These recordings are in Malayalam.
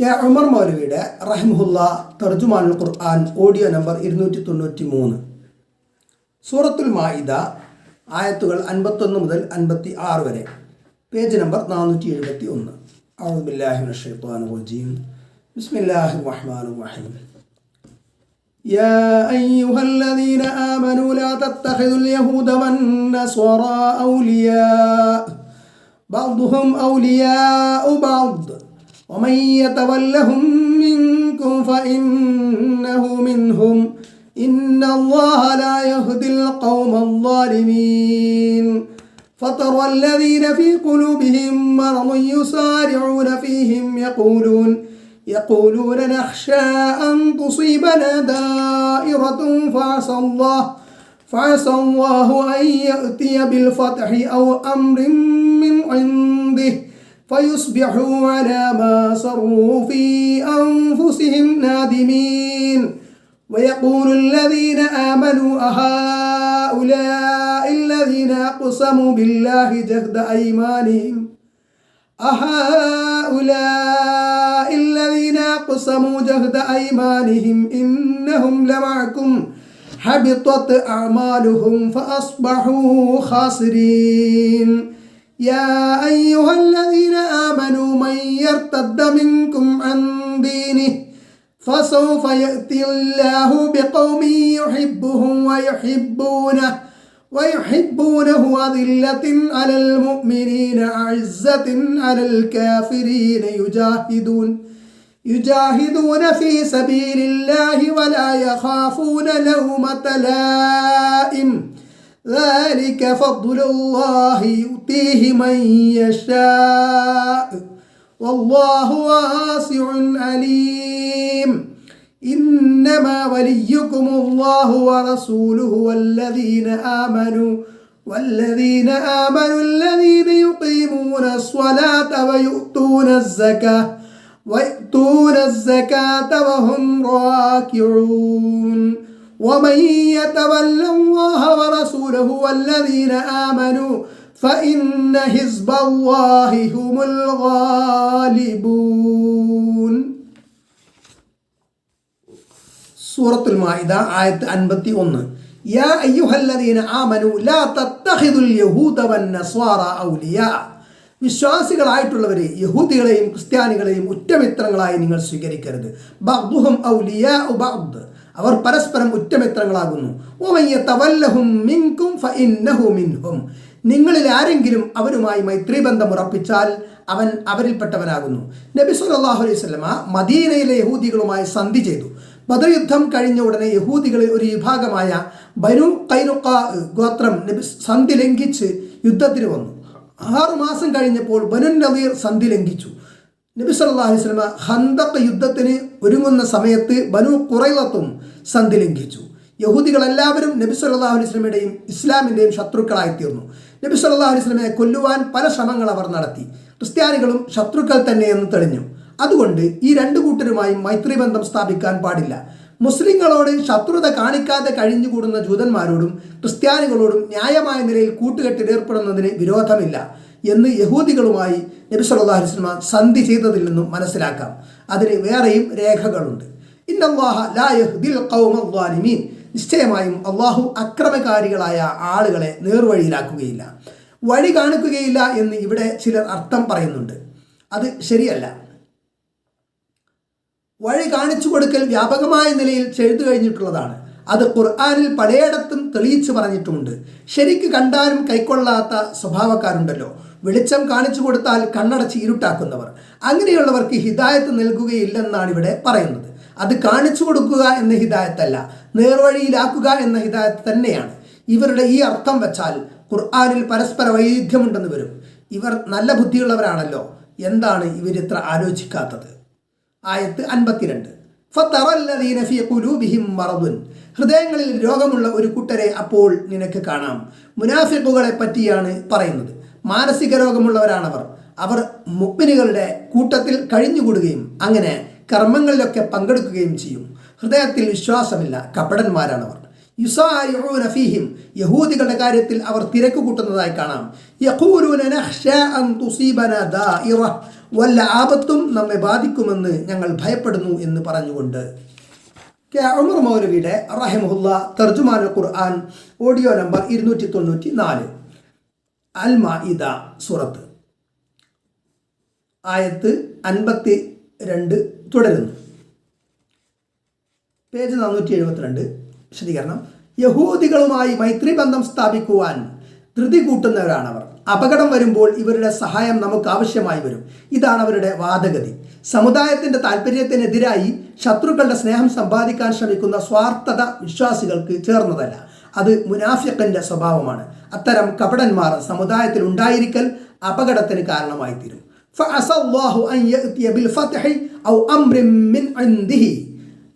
കെ ഉമർ മൗലവിയുടെ റഹിമുല്ല തർജുമാനുൽ ഖുർആൻ ഓഡിയോ നമ്പർ ഇരുന്നൂറ്റി തൊണ്ണൂറ്റി മൂന്ന് സൂറത്തുൽ മായിദ ആയത്തുകൾ അൻപത്തൊന്ന് മുതൽ അൻപത്തി ആറ് വരെ പേജ് നമ്പർ നാനൂറ്റി എഴുപത്തി ഒന്ന് ഔബില്ലാഹിൻ ബിസ്മില്ലാഹി റഹ്മാൻ റഹീം يا أيها الذين آمنوا لا تتخذوا اليهود والنصارى أولياء بعضهم أولياء بعض ومن يتولهم منكم فإنه منهم. إن الله لا يهدي القوم الظالمين. فترى الذين في قلوبهم مرض يسارعون فيهم يقولون يقولون نخشى أن تصيبنا دائرة فعسى الله فعسى الله أن يأتي بالفتح أو أمر من عنده. فيصبحوا على ما سروا في أنفسهم نادمين. ويقول الذين آمنوا أهؤلاء الذين أقسموا بالله جهد أيمانهم؟ أهؤلاء الذين أقسموا جهد أيمانهم إنهم لمعكم. حبطت أعمالهم فأصبحوا خاسرين. يا أيها الذين آمنوا من يرتد منكم عن دينه فسوف يأتي الله بقوم يحبهم ويحبونه ويحبونه أذلة على المؤمنين أعزة على الكافرين يجاهدون يجاهدون في سبيل الله ولا يخافون لومة لائم. ذلك فضل الله يؤتيه من يشاء. والله واسع عليم. إنما وليكم الله ورسوله والذين آمنوا والذين آمنوا الذين يقيمون الصلاة ويؤتون الزكاة ويؤتون الزكاة وهم راكعون. ومن يتول الله ورسوله والذين آمنوا فإن حزب الله هم الغالبون സൂറത്തുൽ മാഇദ ആയത്ത് അൻപത്തി ഒന്ന് യാ അയ്യുഹല്ലദീന ആമനു ലാ തത്തഖിദുൽ യഹൂദ വന്നസ്വാറ ഔലിയാ വിശ്വാസികളായിട്ടുള്ളവരെ യഹൂദികളെയും ക്രിസ്ത്യാനികളെയും ഉറ്റമിത്രങ്ങളായി നിങ്ങൾ സ്വീകരിക്കരുത് ബഅ്ദുഹും ഔലിയാ ബഅ്ദ് അവർ പരസ്പരം ഉറ്റമിത്രങ്ങളാകുന്നു. നിങ്ങളിൽ ആരെങ്കിലും അവരുമായി മൈത്രിബന്ധം ഉറപ്പിച്ചാൽ അവൻ അവരിൽപ്പെട്ടവനാകുന്നു. നബി സുല്ലാഹു അലൈഹി സ്വലമ മദീനയിലെ യഹൂദികളുമായി സന്ധി ചെയ്തു. ബദർ യുദ്ധം കഴിഞ്ഞ ഉടനെ യഹൂദികളിൽ ഒരു വിഭാഗമായ ബനു കൈനുക്ക ഗോത്രം നബി സന്ധി ലംഘിച്ച് യുദ്ധത്തിന് വന്നു. ആറു മാസം കഴിഞ്ഞപ്പോൾ ബനു നദീർ സന്ധി ലംഘിച്ചു. നബി അലൈഹി വസല്ലമ ഹന്തക്ക് യുദ്ധത്തിന് ഒരുങ്ങുന്ന സമയത്ത് ബനു കുറൈലത്തും സന്ധി ലംഘിച്ചു. യഹൂദികളെല്ലാവരും നബി അലൈഹി വസല്ലമയുടെയും ഇസ്ലാമിന്റെയും ശത്രുക്കളായി തീർന്നു. നബി അലൈഹി വസല്ലമയെ കൊല്ലുവാൻ പല ശ്രമങ്ങൾ അവർ നടത്തി. ക്രിസ്ത്യാനികളും ശത്രുക്കൾ തന്നെയെന്ന് തെളിഞ്ഞു. അതുകൊണ്ട് ഈ രണ്ടു കൂട്ടരുമായും മൈത്രിബന്ധം സ്ഥാപിക്കാൻ പാടില്ല. മുസ്ലിങ്ങളോട് ശത്രുത കാണിക്കാതെ കഴിഞ്ഞുകൂടുന്ന ജൂതന്മാരോടും ക്രിസ്ത്യാനികളോടും ന്യായമായ നിലയിൽ കൂട്ടുകെട്ടിൽ ഏർപ്പെടുന്നതിന് വിരോധമില്ല. എന്ന് യഹൂദികളുമായി നബി സല്ലല്ലാഹു അലൈഹി വസല്ലമ സന്ധി ചെയ്തതിൽ നിന്നും മനസ്സിലാക്കാം. അതിന് വേറെയും രേഖകളുണ്ട്. ഇന്നല്ലാഹ ലാ യഹ്ദിൽ ഖൗമൽ ളാലിമീൻ നിശ്ചയമായും അള്ളാഹു അക്രമകാരികളായ ആളുകളെ നേർവഴിയിലാക്കുകയില്ല. വഴി കാണിക്കുകയില്ല എന്ന് ഇവിടെ ചിലർ അർത്ഥം പറയുന്നുണ്ട്. അത് ശരിയല്ല. വഴി കാണിച്ചു കൊടുക്കൽ വ്യാപകമായ നിലയിൽ ചെയ്തു കഴിഞ്ഞിട്ടുള്ളതാണ്. അത് ഖുർആാനിൽ പലയിടത്തും തെളിയിച്ചു പറഞ്ഞിട്ടുമുണ്ട്. ശരിക്ക് കണ്ടാലും കൈക്കൊള്ളാത്ത സ്വഭാവക്കാരുണ്ടല്ലോ. വെളിച്ചം കാണിച്ചു കൊടുത്താൽ കണ്ണടച്ച് ഇരുട്ടാക്കുന്നവർ. അങ്ങനെയുള്ളവർക്ക് ഹിദായത്ത് നൽകുകയില്ലെന്നാണ് ഇവിടെ പറയുന്നത്. അത് കാണിച്ചു കൊടുക്കുക എന്ന ഹിദായത്തല്ല നേർവഴിയിലാക്കുക എന്ന ഹിദായത്ത് തന്നെയാണ്. ഇവരുടെ ഈ അർത്ഥം വെച്ചാൽ ഖുർആാനിൽ പരസ്പര വൈരുദ്ധ്യമുണ്ടെന്ന് വരും. ഇവർ നല്ല ബുദ്ധിയുള്ളവരാണല്ലോ. എന്താണ് ഇവരിത്ര ആലോചിക്കാത്തത്? ആയത്ത് അൻപത്തിരണ്ട്. ഹൃദയങ്ങളിൽ രോഗമുള്ള ഒരു കൂട്ടരെ അപ്പോൾ നിനക്ക് കാണാം. മുനാഫിക്കുകളെ പറ്റിയാണ് പറയുന്നത്. മാനസിക രോഗമുള്ളവരാണവർ. അവർ മുപ്പിനുകളുടെ കൂട്ടത്തിൽ കഴിഞ്ഞുകൂടുകയും അങ്ങനെ കർമ്മങ്ങളിലൊക്കെ പങ്കെടുക്കുകയും ചെയ്യും. ഹൃദയത്തിൽ വിശ്വാസമില്ല കപടന്മാരാണവർ. ഫീഹിം യഹൂദികളുടെ കാര്യത്തിൽ അവർ തിരക്ക് കൂട്ടുന്നതായി കാണാം. വല്ല ആപത്തും നമ്മെ ബാധിക്കുമെന്ന് ഞങ്ങൾ ഭയപ്പെടുന്നു എന്ന് പറഞ്ഞുകൊണ്ട്. കെ. ഉമർ മൗലവിയുടെ റഹിമുല്ല തർജുമാൻ ഖുർആൻ ഓഡിയോ നമ്പർ ഇരുന്നൂറ്റി തൊണ്ണൂറ്റി നാല് അൽ മാഇദ സൂറത്ത്. ആയത്ത് അൻപത്തി രണ്ട് തുടരുന്നു. പേജ് നാനൂറ്റി എഴുപത്തിരണ്ട് വിശദീകരണം. യഹൂദികളുമായി മൈത്രി ബന്ധം സ്ഥാപിക്കുവാൻ ധൃതി കൂട്ടുന്നവരാണവർ. അപകടം വരുമ്പോൾ ഇവരുടെ സഹായം നമുക്ക് ആവശ്യമായി വരും. ഇതാണ് അവരുടെ വാദഗതി. സമുദായത്തിന്റെ താല്പര്യത്തിനെതിരായി ശത്രുക്കളുടെ സ്നേഹം സമ്പാദിക്കാൻ ശ്രമിക്കുന്ന സ്വാർത്ഥത വിശ്വാസികൾക്ക് ചേർന്നതല്ല. അത് മുനാഫിക്കന്റെ സ്വഭാവമാണ്. അത്തരം കപടന്മാർ സമുദായത്തിൽ ഉണ്ടായിരിക്കൽ അപകടത്തിന് കാരണമായി തീരും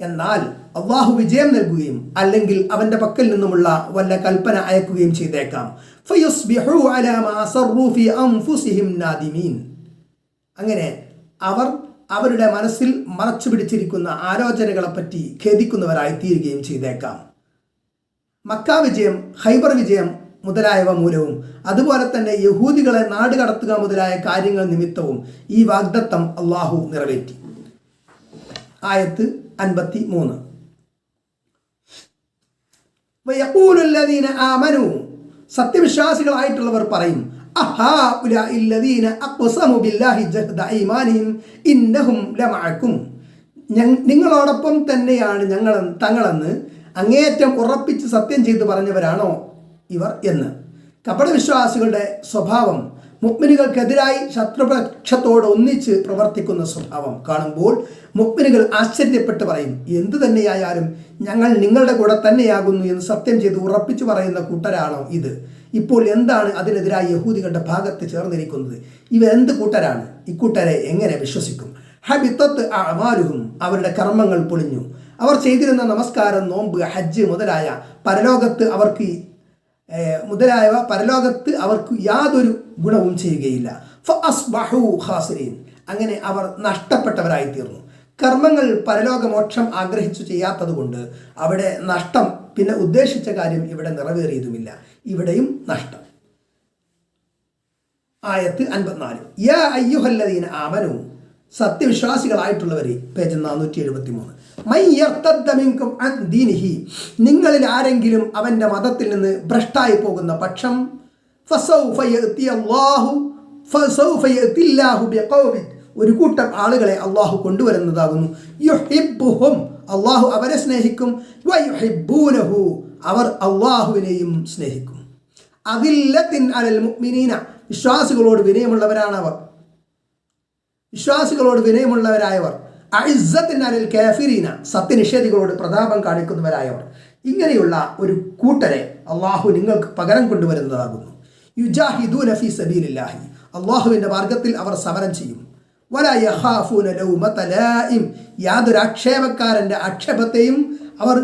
എന്നാൽ അള്ളാഹു വിജയം നൽകുകയും അല്ലെങ്കിൽ അവന്റെ പക്കൽ നിന്നുമുള്ള വല്ല കൽപ്പന അയക്കുകയും ചെയ്തേക്കാം. അങ്ങനെ അവർ അവരുടെ മനസ്സിൽ മറച്ചു പിടിച്ചിരിക്കുന്ന ആലോചനകളെപ്പറ്റി ഖേദിക്കുന്നവരായി തീരുകയും ചെയ്തേക്കാം. മക്ക വിജയം ഹൈബർ വിജയം മുതലായവ മൂലവും. അതുപോലെ തന്നെ യഹൂദികളെ നാട് കടത്തുക മുതലായ കാര്യങ്ങൾ നിമിത്തവും ഈ വാഗ്ദത്തം അള്ളാഹു നിറവേറ്റി. ആയത്ത് അൻപത്തി മൂന്ന് സത്യവിശ്വാസികളായിട്ടുള്ളവർ പറയും നിങ്ങളോടൊപ്പം തന്നെയാണ് ഞങ്ങൾ തങ്ങളെന്ന് അങ്ങേയറ്റം ഉറപ്പിച്ച് സത്യം ചെയ്തു പറഞ്ഞവരാണോ ഇവർ എന്ന്. കപടവിശ്വാസികളുടെ സ്വഭാവം മുക്മിനുകൾക്കെതിരായി ശത്രുപക്ഷത്തോട് ഒന്നിച്ച് പ്രവർത്തിക്കുന്ന സ്വഭാവം കാണുമ്പോൾ മുക്മിനുകൾ ആശ്ചര്യപ്പെട്ട് പറയും എന്തു തന്നെയായാലും ഞങ്ങൾ നിങ്ങളുടെ കൂടെ തന്നെയാകുന്നു എന്ന് സത്യം ചെയ്ത് ഉറപ്പിച്ചു പറയുന്ന കൂട്ടരാണോ ഇത്? ഇപ്പോൾ എന്താണ് അതിനെതിരായി യഹൂദികളുടെ ഭാഗത്ത് ചേർന്നിരിക്കുന്നത്? ഇവരെന്ത് കൂട്ടരാണ്? ഇക്കൂട്ടരെ എങ്ങനെ വിശ്വസിക്കും? ഹബിത്തത്ത് ആ അവരുടെ കർമ്മങ്ങൾ പൊളിഞ്ഞു. അവർ ചെയ്തിരുന്ന നമസ്കാരം നോമ്പ് ഹജ്ജ് മുതലായ പരലോകത്ത് അവർക്ക് മുതലായവ പരലോകത്ത് അവർക്ക് യാതൊരു ഗുണവും ചെയ്യുകയില്ല. അങ്ങനെ അവർ നഷ്ടപ്പെട്ടവരായി തീർന്നു കർമ്മങ്ങൾ പരലോകമോക്ഷം ആഗ്രഹിച്ചു ചെയ്യാത്തതുകൊണ്ട് അവിടെ നഷ്ടം പിന്നെ ഉദ്ദേശിച്ച കാര്യം ഇവിടെ നിറവേറിയതുമില്ല. ഇവിടെയും നഷ്ടം. ആയത്ത് അൻപത്തിനാല്. യാ അയ്യുഹല്ലദീന ആമനു സത്യവിശ്വാസികളായിട്ടുള്ളവരെ പേജ് നാനൂറ്റി എഴുപത്തി മൂന്ന് മയ്യർത്തദ്ദമിങ്കും അൻ ദീനിഹി. നിങ്ങളിൽ ആരെങ്കിലും അവന്റെ മതത്തിൽ നിന്ന് ഭ്രഷ്ടായി പോകുന്ന പക്ഷം ഒരു കൂട്ടം ആളുകളെ അള്ളാഹു കൊണ്ടുവരുന്നതാകുന്നു. യുഹിബ്ബുഹും അള്ളാഹു അവരെ സ്നേഹിക്കും. വയുഹിബ്ബൂനഹു അവർ അള്ളാഹുവിനെയും സ്നേഹിക്കും. അതില്ലത്തിൻ അലൽ മുഅ്മിനീന. വിശ്വാസികളോട് വിനയമുള്ളവരാണ് അവർ വിശ്വാസികളോട് വിനയമുള്ളവരായവർ അഴിസത്തിനാലിൽ കാഫിരീന സത്യനിഷേധികളോട് പ്രതാപം കാണിക്കുന്നവരായവർ. ഇങ്ങനെയുള്ള ഒരു കൂട്ടരെ അള്ളാഹു നിങ്ങൾക്ക് പകരം കൊണ്ടുവരുന്നതാകുന്നു. യുജാഹിദു ഫീ സബീലില്ലാഹി. അള്ളാഹുവിന്റെ മാർഗത്തിൽ അവർ സമരം ചെയ്യും. വല യാതൊരു ആക്ഷേപക്കാരന്റെ ആക്ഷേപത്തെയും അവർ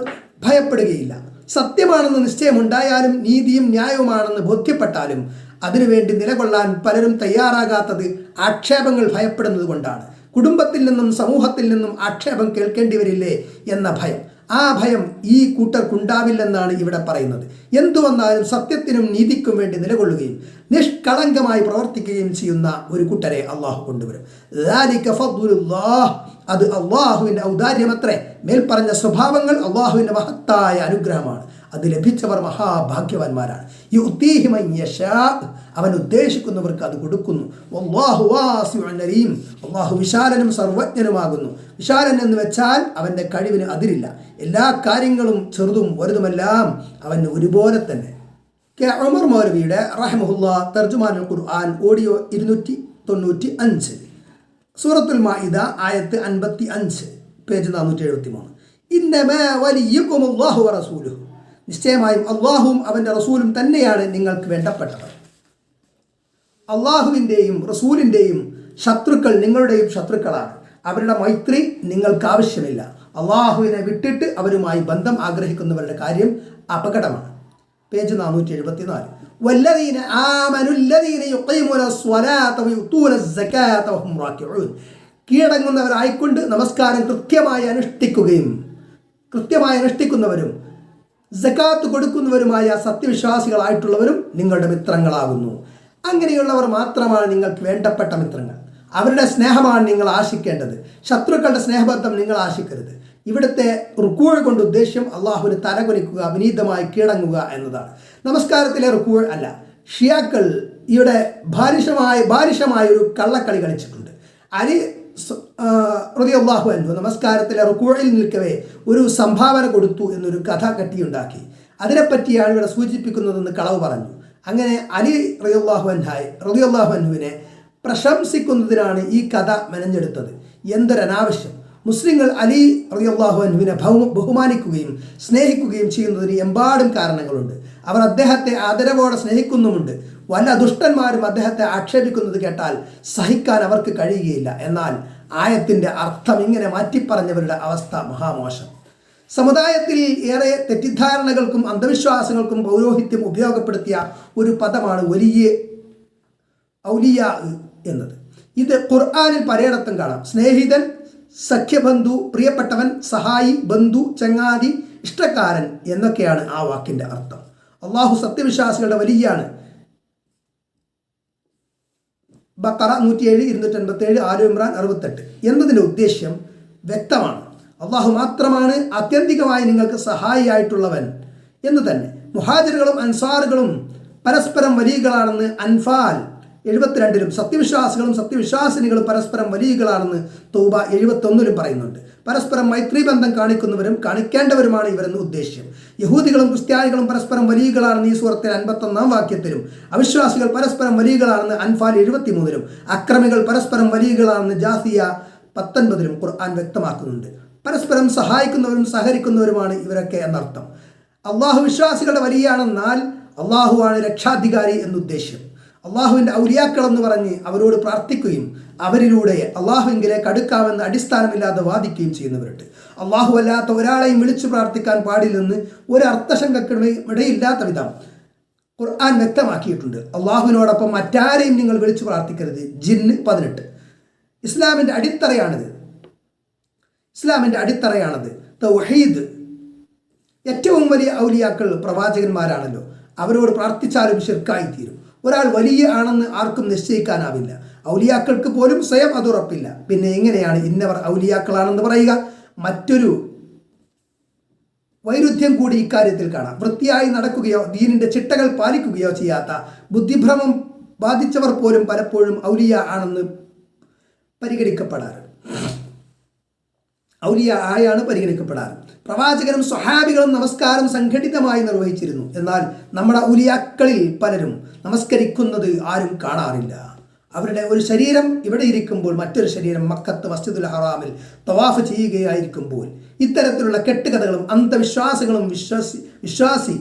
ഭയപ്പെടുകയില്ല. സത്യമാണെന്ന് നിശ്ചയമുണ്ടായാലും നീതിയും ന്യായവുമാണെന്ന് ബോധ്യപ്പെട്ടാലും അതിനുവേണ്ടി നിലകൊള്ളാൻ പലരും തയ്യാറാകാത്തത് ആക്ഷേപങ്ങൾ ഭയപ്പെടുന്നത് കൊണ്ടാണ്. കുടുംബത്തിൽ നിന്നും സമൂഹത്തിൽ നിന്നും ആക്ഷേപം കേൾക്കേണ്ടി വരില്ലേ എന്ന ഭയം. ആ ഭയം ഈ കൂട്ടർക്കുണ്ടാവില്ലെന്നാണ് ഇവിടെ പറയുന്നത്. എന്തുവന്നാലും സത്യത്തിനും നീതിക്കും വേണ്ടി നിലകൊള്ളുകയും നിഷ്കളങ്കമായി പ്രവർത്തിക്കുകയും ചെയ്യുന്ന ഒരു കൂട്ടരെ അള്ളാഹു കൊണ്ടുവരും. അത് അള്ളാഹുവിന്റെ ഔദാര്യമത്രേ. മേൽപ്പറഞ്ഞ സ്വഭാവങ്ങൾ അള്ളാഹുവിന്റെ മഹത്തായ അനുഗ്രഹമാണ്. അത് ലഭിച്ചവർ മഹാഭാഗ്യവാന്മാരാണ്. ഈ യശാ. അവൻ ഉദ്ദേശിക്കുന്നവർക്ക് അത് കൊടുക്കുന്നു. വാസിഉൻ അലീം. അള്ളാഹു വിശാലനും സർവജ്ഞനുമാകുന്നു. വിശാലൻ എന്ന് വെച്ചാൽ അവന്റെ കഴിവിന് അതിരില്ല. എല്ലാ കാര്യങ്ങളും ചെറുതും വലുതുമെല്ലാം അവന് ഒരുപോലെ തന്നെ. കെ ഉമർ മൗലവിയുടെ റഹ്മുല്ല തർജുമാനുൽ ഖുർആൻ ഓഡിയോ ഇരുന്നൂറ്റി തൊണ്ണൂറ്റി അഞ്ച് സൂറത്തുൽ മാഇദ ആയത്ത് അൻപത്തി അഞ്ച് പേജ് നാനൂറ്റി എഴുപത്തി മൂന്ന് ഇന്നമേ വലിയ അള്ളാഹു നിശ്ചയമായും അള്ളാഹുവും അവൻ്റെ റസൂലും തന്നെയാണ് നിങ്ങൾക്ക് വേണ്ടപ്പെട്ടവർ അള്ളാഹുവിൻ്റെയും റസൂലിൻ്റെയും ശത്രുക്കൾ നിങ്ങളുടെയും ശത്രുക്കളാണ് അവരുടെ മൈത്രി നിങ്ങൾക്ക് ആവശ്യമില്ല അള്ളാഹുവിനെ വിട്ടിട്ട് അവരുമായി ബന്ധം ആഗ്രഹിക്കുന്നവരുടെ കാര്യം അപകടമാണ് പേജ് നാനൂറ്റി എഴുപത്തിനാല് والذين آمنوا الذين يقيمون الصلاة ويؤتون الزكاة وهم راكعون കീഴടങ്ങുന്നവരായിക്കൊണ്ട് നമസ്കാരം കൃത്യമായി അനുഷ്ഠിക്കുകയും കൃത്യമായി അനുഷ്ഠിക്കുന്നവരും ജക്കാത്ത് കൊടുക്കുന്നവരുമായ സത്യവിശ്വാസികളായിട്ടുള്ളവരും നിങ്ങളുടെ മിത്രങ്ങളാകുന്നു. അങ്ങനെയുള്ളവർ മാത്രമാണ് നിങ്ങൾക്ക് വേണ്ടപ്പെട്ട മിത്രങ്ങൾ. അവരുടെ സ്നേഹമാണ് നിങ്ങൾ ആശിക്കേണ്ടത്. ശത്രുക്കളുടെ സ്നേഹബന്ധം നിങ്ങൾ ആശിക്കരുത്. ഇവിടുത്തെ റുക്കൂഴ് കൊണ്ട് ഉദ്ദേശ്യം അള്ളാഹുവിന് തലകുനിക്കുക വിനീതമായി കീഴടങ്ങുക എന്നതാണ്. നമസ്കാരത്തിലെ റുക്കൂഴ് അല്ല ഷിയാക്കൾ ഇവിടെ ഭാരിഷമായ ഭാരിഷമായ ഒരു കള്ളക്കളി കളിച്ചിട്ടുണ്ട്. അലി റതിയല്ലാഹു അൻഹു നമസ്കാരത്തിലെ റുക്കൂഴിൽ നിൽക്കവേ ഒരു സംഭാവന കൊടുത്തു എന്നൊരു കഥ കെട്ടിയുണ്ടാക്കി. അതിനെപ്പറ്റിയാണ് ഇവിടെ സൂചിപ്പിക്കുന്നതെന്ന് കളവ് പറഞ്ഞു. അങ്ങനെ അലി റതിയല്ലാഹു അൻഹായ് റതിയല്ലാഹു അൻഹുവിനെ പ്രശംസിക്കുന്നതിനാണ് ഈ കഥ മെനഞ്ഞെടുത്തത്. എന്തൊരനാവശ്യം. മുസ്ലിങ്ങൾ അലി റളിയല്ലാഹു അൻഹുവിനെ ബഹുമാനിക്കുകയും സ്നേഹിക്കുകയും ചെയ്യുന്നതിന് എമ്പാടും കാരണങ്ങളുണ്ട്. അവർ അദ്ദേഹത്തെ ആദരവോടെ സ്നേഹിക്കുന്നുമുണ്ട്. വല്ല ദുഷ്ടന്മാരും അദ്ദേഹത്തെ ആക്ഷേപിക്കുന്നത് കേട്ടാൽ സഹിക്കാൻ അവർക്ക് കഴിയുകയില്ല. എന്നാൽ ആയത്തിന്റെ അർത്ഥം ഇങ്ങനെ മാറ്റിപ്പറഞ്ഞവരുടെ അവസ്ഥ മഹാമോശം. സമുദായത്തിൽ ഏറെ തെറ്റിദ്ധാരണകൾക്കും അന്ധവിശ്വാസങ്ങൾക്കും പൗരോഹിത്യം ഉപയോഗപ്പെടുത്തിയ ഒരു പദമാണ് വലിയ ഔലിയ എന്നത്. ഇത് ഖുർആാനിൽ പലയിടത്തും കാണാം. സ്നേഹിതൻ സഖ്യബന്ധു പ്രിയപ്പെട്ടവൻ സഹായി ബന്ധു ചങ്ങാതി ഇഷ്ടക്കാരൻ എന്നൊക്കെയാണ് ആ വാക്കിന്റെ അർത്ഥം. അള്ളാഹു സത്യവിശ്വാസികളുടെ വലിയാണ്. ബക്കറ നൂറ്റിയേഴ് ഏഴ് ആലു ഇമ്രാൻ അറുപത്തെട്ട്. എന്നതിന്റെ ഉദ്ദേശ്യം വ്യക്തമാണ്. അള്ളാഹു മാത്രമാണ് ആത്യന്തികമായി നിങ്ങൾക്ക് സഹായിയായിട്ടുള്ളവൻ എന്ന് തന്നെ. മുഹാജിറുകളും അൻസാറുകളും പരസ്പരം വലിയകളാണെന്ന് അൻഫാൽ എഴുപത്തിരണ്ടിലും സത്യവിശ്വാസികളും സത്യവിശ്വാസിനികളും പരസ്പരം വലിയകളാണെന്ന് തൗബ എഴുപത്തൊന്നിലും പറയുന്നുണ്ട്. പരസ്പരം മൈത്രി ബന്ധം കാണിക്കുന്നവരും കാണിക്കേണ്ടവരുമാണ് ഇവരെന്ന് ഉദ്ദേശ്യം യഹൂദികളും ക്രിസ്ത്യാനികളും പരസ്പരം വലിയകളാണെന്ന് ഈ സുഹൃത്തിൽ അൻപത്തൊന്നാം വാക്യത്തിലും. അവിശ്വാസികൾ പരസ്പരം വലിയകളാണെന്ന് അൻഫാൽ എഴുപത്തിമൂന്നിലും. അക്രമികൾ പരസ്പരം വലിയകളാണെന്ന് ജാസിയ പത്തൊൻപതിലും ഖുർആൻ വ്യക്തമാക്കുന്നുണ്ട്. പരസ്പരം സഹായിക്കുന്നവരും സഹകരിക്കുന്നവരുമാണ് ഇവരൊക്കെ എന്നർത്ഥം. അള്ളാഹു വിശ്വാസികളുടെ വലിയാണെന്നാൽ അള്ളാഹുവാണ് രക്ഷാധികാരി എന്നുദ്ദേശ്യം അള്ളാഹുവിന്റെ ഔലിയാക്കൾ എന്ന് പറഞ്ഞ് അവരോട് പ്രാർത്ഥിക്കുകയും അവരിലൂടെ അള്ളാഹുവിങ്കിലേക്ക് അടുക്കാമെന്ന് അടിസ്ഥാനമില്ലാതെ വാദിക്കുകയും ചെയ്യുന്നവരുണ്ട്. അള്ളാഹു അല്ലാത്ത ഒരാളെയും വിളിച്ചു പ്രാർത്ഥിക്കാൻ പാടില്ലെന്ന് ഒരു അർത്ഥശങ്കക്കിടയും ഇടയില്ലാത്ത വിധം ഖുർആൻ വ്യക്തമാക്കിയിട്ടുണ്ട്. അള്ളാഹുവിനോടൊപ്പം മറ്റാരെയും നിങ്ങൾ വിളിച്ചു പ്രാർത്ഥിക്കരുത്. ജിന്ന് പതിനെട്ട്. ഇസ്ലാമിന്റെ അടിത്തറയാണിത്. ഇസ്ലാമിന്റെ അടിത്തറയാണത്. തൗഹീദ്. ഏറ്റവും വലിയ ഔലിയാക്കൾ പ്രവാചകന്മാരാണല്ലോ. അവരോട് പ്രാർത്ഥിച്ചാലും ശിർക്കായി തീരും ഒരാൾ വലിയ ആണെന്ന് ആർക്കും നിശ്ചയിക്കാനാവില്ല. ഔലിയാക്കൾക്ക് പോലും സ്വയം അത് ഉറപ്പില്ല. പിന്നെ എങ്ങനെയാണ് ഇന്നവർ ഔലിയാക്കളാണെന്ന് പറയുക? മറ്റൊരു വൈരുദ്ധ്യം കൂടി ഇക്കാര്യത്തിൽ കാണാം. വൃത്തിയായി നടക്കുകയോ ദീനിന്റെ ചിട്ടകൾ പാലിക്കുകയോ ചെയ്യാത്ത ബുദ്ധിഭ്രമം ബാധിച്ചവർ പോലും പലപ്പോഴും ഔലിയ ആണെന്ന് പരിഗണിക്കപ്പെടാറ്. ഔലിയ ആയാണ് പരിഗണിക്കപ്പെടാറ്. പ്രവാചകനും സ്വഹാബികളും നമസ്കാരം സംഘടിതമായി നിർവഹിച്ചിരുന്നു. എന്നാൽ നമ്മുടെ ഉലിയാക്കളിൽ പലരും നമസ്കരിക്കുന്നത് ആരും കാണാറില്ല. അവരുടെ ഒരു ശരീരം ഇവിടെ ഇരിക്കുമ്പോൾ മറ്റൊരു ശരീരം മക്കത്ത് മസ്ജിദുൽ ഹറാമിൽ തവാഫ് ചെയ്യുകയായിരിക്കുമ്പോൾ ഇത്തരത്തിലുള്ള കെട്ടുകഥകളും അന്ധവിശ്വാസങ്ങളും വിശ്വാസി വിശ്വാസി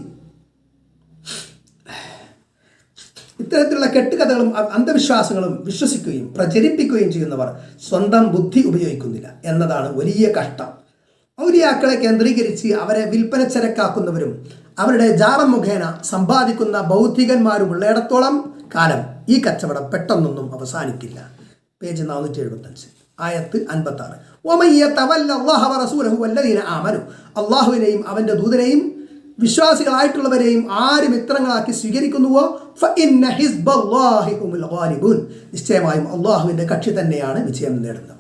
ഇത്തരത്തിലുള്ള കെട്ടുകഥകളും അന്ധവിശ്വാസങ്ങളും വിശ്വസിക്കുകയും പ്രചരിപ്പിക്കുകയും ചെയ്യുന്നവർ സ്വന്തം ബുദ്ധി ഉപയോഗിക്കുന്നില്ല എന്നതാണ് വലിയ കഷ്ടം. ഔലിയാക്കളെ കേന്ദ്രീകരിച്ച് അവരെ വിൽപ്പന ചരക്കാക്കുന്നവരും അവരുടെ ജാറം മുഖേന സമ്പാദിക്കുന്ന ബൗദ്ധികന്മാരും കാലം ഈ കച്ചവടം പെട്ടെന്നൊന്നും അവസാനിക്കില്ല. പേജ് നാനൂറ്റി എഴുപത്തഞ്ച് ആയത്ത് അൻപത്തി ആറ് ആമനു. അള്ളാഹുവിനെയും അവന്റെ ദൂതനെയും വിശ്വാസികളായിട്ടുള്ളവരെയും ആര് മിത്രങ്ങളാക്കി സ്വീകരിക്കുന്നുവോ. നിശ്ചയമായും അള്ളാഹുവിന്റെ കക്ഷി തന്നെയാണ് വിജയം നേടുന്നത്